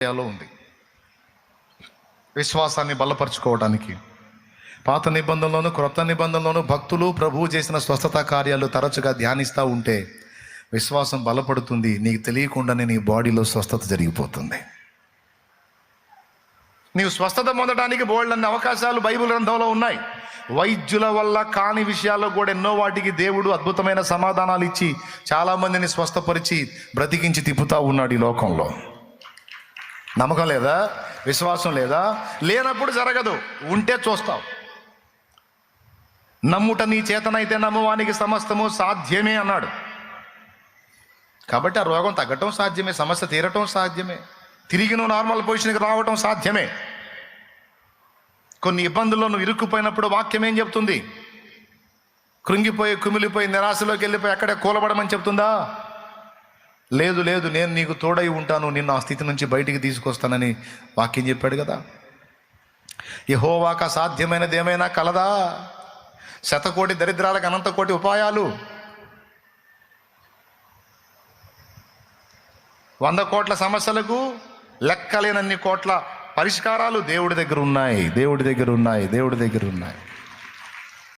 ఏషియాలో ఉంది. విశ్వాసాన్ని బలపరుచుకోవడానికి పాత నిబంధనలోను క్రొత్త నిబంధనలోను భక్తులు ప్రభువు చేసిన స్వస్థత కార్యాలు తరచుగా ధ్యానిస్తూ ఉంటే విశ్వాసం బలపడుతుంది. నీకు తెలియకుండానే నీ బాడీలో స్వస్థత జరిగిపోతుంది. నీవు స్వస్థత పొందడానికి బోల్డన్ని అవకాశాలు బైబిల్ గ్రంథంలో ఉన్నాయి. వైద్యుల వల్ల కాని విషయాల్లో కూడా ఎన్నో వాటికి దేవుడు అద్భుతమైన సమాధానాలు ఇచ్చి చాలామందిని స్వస్థపరిచి బ్రతికించి తిప్పుతా ఉన్నాడు ఈ లోకంలో. నమ్మకం లేదా? విశ్వాసం లేదా? లేనప్పుడు జరగదు. ఉంటే చూస్తావు. నమ్ముట నీ చేతనైతే నమ్మవానికి సమస్తము సాధ్యమే అన్నాడు. కాబట్టి ఆ రోగం తగ్గటం సాధ్యమే సమస్య తీరటం సాధ్యమే. తిరిగి నువ్వు నార్మల్ పొజిషన్కి రావటం సాధ్యమే. కొన్ని ఇబ్బందుల్లో నువ్వు ఇరుక్కుపోయినప్పుడు వాక్యం ఏం చెప్తుంది? కృంగిపోయి కుమిలిపోయి నిరాశలోకి వెళ్ళిపోయి అక్కడే కూలబడమని చెప్తుందా? లేదు లేదు నేను నీకు తోడై ఉంటాను నిన్ను ఆ స్థితి నుంచి బయటికి తీసుకొస్తానని వాక్యం చెప్పాడు కదా. యహోవాక సాధ్యమైనది ఏమైనా కలదా? శతకోటి దరిద్రాలకు అనంత కోటి ఉపాయాలు? వంద కోట్ల సమస్యలకు లెక్కలేనన్ని కోట్ల పరిష్కారాలు దేవుడి దగ్గర ఉన్నాయి దేవుడి దగ్గర ఉన్నాయి దేవుడి దగ్గర ఉన్నాయి.